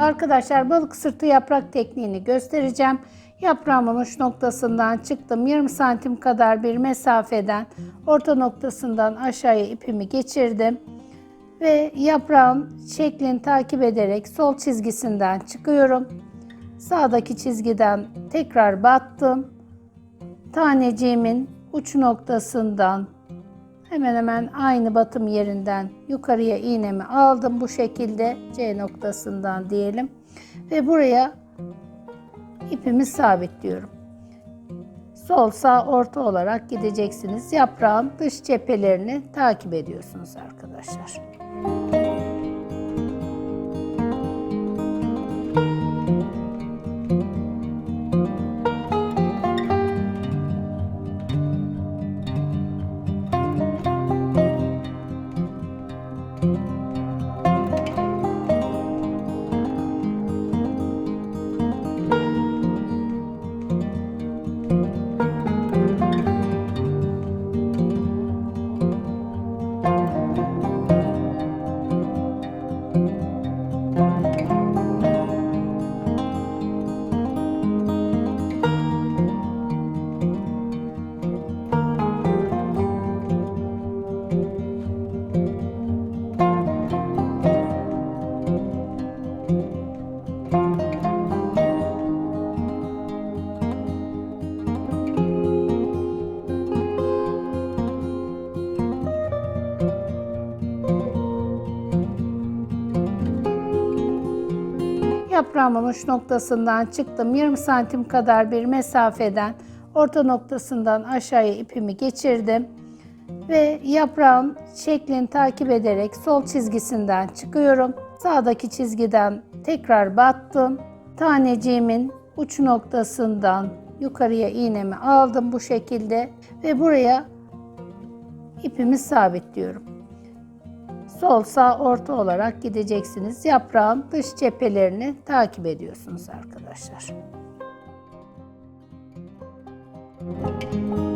Arkadaşlar balık sırtı yaprak tekniğini göstereceğim. Yaprağımın uç noktasından çıktım. Yarım santim kadar bir mesafeden orta noktasından aşağıya ipimi geçirdim. Ve yaprağın şeklini takip ederek sol çizgisinden çıkıyorum. Sağdaki çizgiden tekrar battım. Taneciğimin uç noktasından hemen hemen aynı batım yerinden yukarıya iğnemi aldım bu şekilde C noktasından diyelim ve buraya ipimi sabitliyorum. Sol sağ orta olarak gideceksiniz. Yaprağın dış cephelerini takip ediyorsunuz arkadaşlar. Yaprağımın uç noktasından çıktım. Yarım santim kadar bir mesafeden orta noktasından aşağıya ipimi geçirdim. Ve yaprağın şeklini takip ederek sol çizgisinden çıkıyorum. Sağdaki çizgiden tekrar battım. Taneciğimin uç noktasından yukarıya iğnemi aldım bu şekilde ve buraya ipimi sabitliyorum. Sol sağ orta olarak gideceksiniz. Yaprağın dış cephelerini takip ediyorsunuz arkadaşlar. Müzik